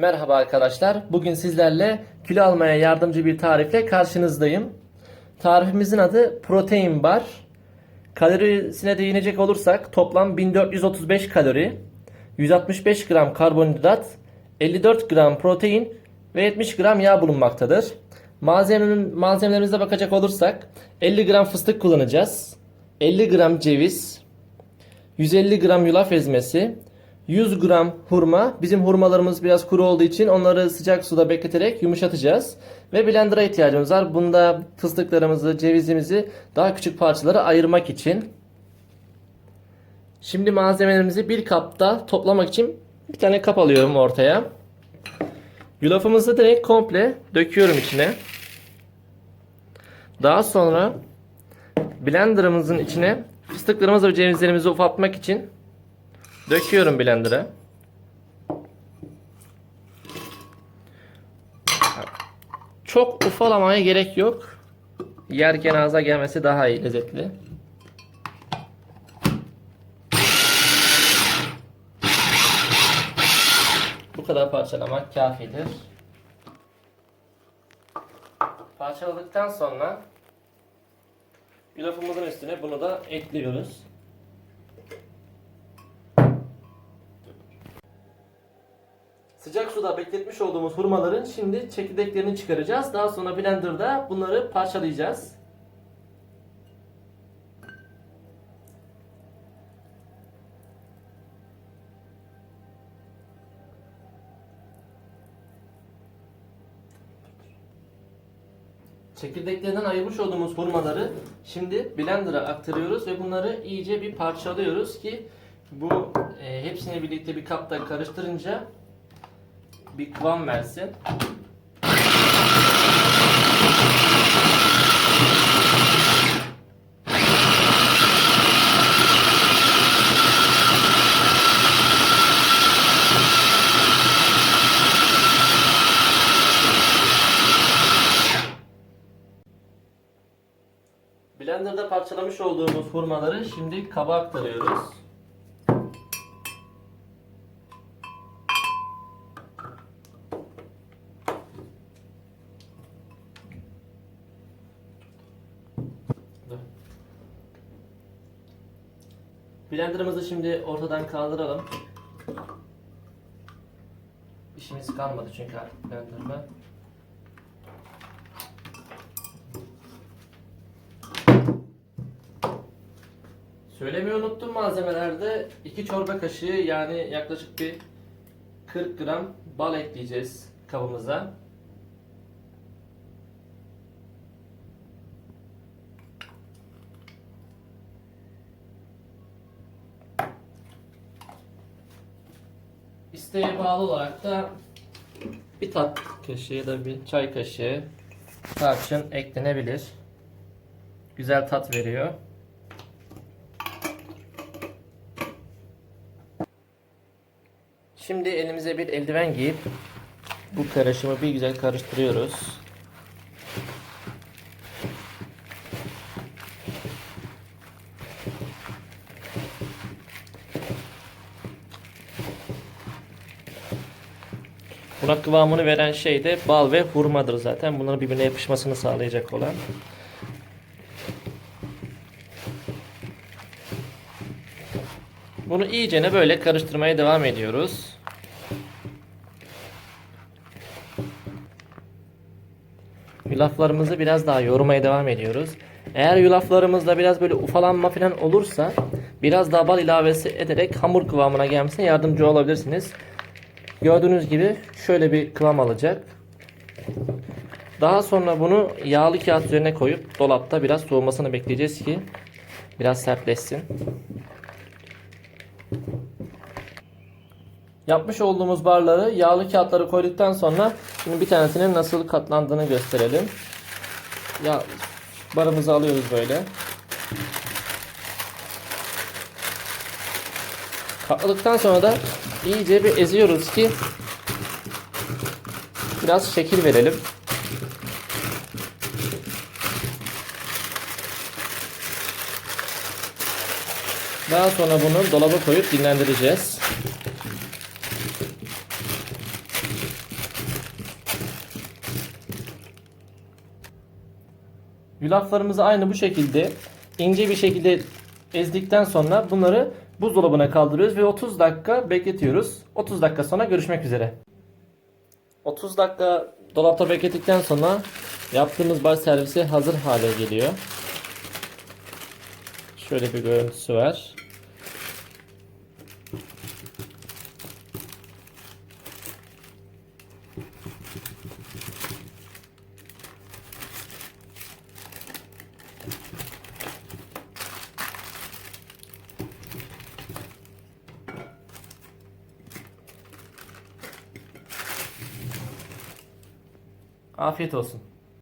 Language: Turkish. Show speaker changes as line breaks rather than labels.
Merhaba arkadaşlar. Bugün sizlerle kilo almaya yardımcı bir tarifle karşınızdayım. Tarifimizin adı protein bar. Kalorisine değinecek olursak toplam 1435 kalori, 165 gram karbonhidrat, 54 gram protein ve 70 gram yağ bulunmaktadır. Malzemenin, malzemelerimize bakacak olursak 50 gram fıstık kullanacağız. 50 gram ceviz, 150 gram yulaf ezmesi, 100 gram hurma. Bizim hurmalarımız biraz kuru olduğu için onları sıcak suda bekleterek yumuşatacağız. Ve blender'a ihtiyacımız var. Bunda fıstıklarımızı, cevizimizi daha küçük parçalara ayırmak için. Şimdi malzemelerimizi bir kapta toplamak için bir tane kap alıyorum ortaya. Yulafımızı direkt komple döküyorum içine. Daha sonra blenderımızın içine fıstıklarımızı ve cevizlerimizi ufaltmak için döküyorum blender'a. Çok ufalamaya gerek yok. Yerken ağza gelmesi daha iyi lezzetli. Bu kadar parçalamak kafidir. Parçaladıktan sonra yulafımızın üstüne bunu da ekliyoruz. Sıcak suda bekletmiş olduğumuz hurmaların şimdi çekirdeklerini çıkaracağız. Daha sonra blenderda bunları parçalayacağız. Çekirdeklerinden ayırmış olduğumuz hurmaları şimdi blender'a aktarıyoruz ve bunları iyice bir parçalıyoruz ki bu e, hepsini birlikte bir kapta karıştırınca bir kıvam versin. Blender'da parçalamış olduğumuz hurmaları şimdi kaba aktarıyoruz. Blenderımızı şimdi ortadan kaldıralım. İşimiz kalmadı çünkü artık blenderda. Söylemeyi unuttum malzemelerde 2 çorba kaşığı yani yaklaşık bir 40 gram bal ekleyeceğiz kabımıza. İsteğe bağlı olarak da bir tat kaşığı ya da bir çay kaşığı tarçın eklenebilir. Güzel tat veriyor. Şimdi elimize bir eldiven giyip bu karışımı bir güzel karıştırıyoruz. Buna kıvamını veren şey de bal ve hurmadır zaten. Bunların birbirine yapışmasını sağlayacak olan. Bunu iyicene böyle karıştırmaya devam ediyoruz. Yulaflarımızı biraz daha yoğurmaya devam ediyoruz. Eğer yulaflarımızda biraz böyle ufalanma falan olursa biraz daha bal ilavesi ederek hamur kıvamına gelmesine yardımcı olabilirsiniz. Gördüğünüz gibi şöyle bir kıvam alacak. Daha sonra bunu yağlı kağıt üzerine koyup dolapta biraz soğumasını bekleyeceğiz ki biraz sertleşsin. Yapmış olduğumuz barları yağlı kağıtları koyduktan sonra şimdi bir tanesinin nasıl katlandığını gösterelim. Ya barımızı alıyoruz böyle. Katladıktan sonra da iyice bir eziyoruz ki biraz şekil verelim. Daha sonra bunu dolaba koyup dinlendireceğiz. Yulaflarımızı aynı bu şekilde ince bir şekilde ezdikten sonra bunları buzdolabına kaldırıyoruz ve 30 dakika bekletiyoruz. 30 dakika sonra görüşmek üzere. 30 dakika dolapta beklettikten sonra yaptığımız bar servisi hazır hale geliyor. Şöyle bir görüntüsü var. Afiyet olsun.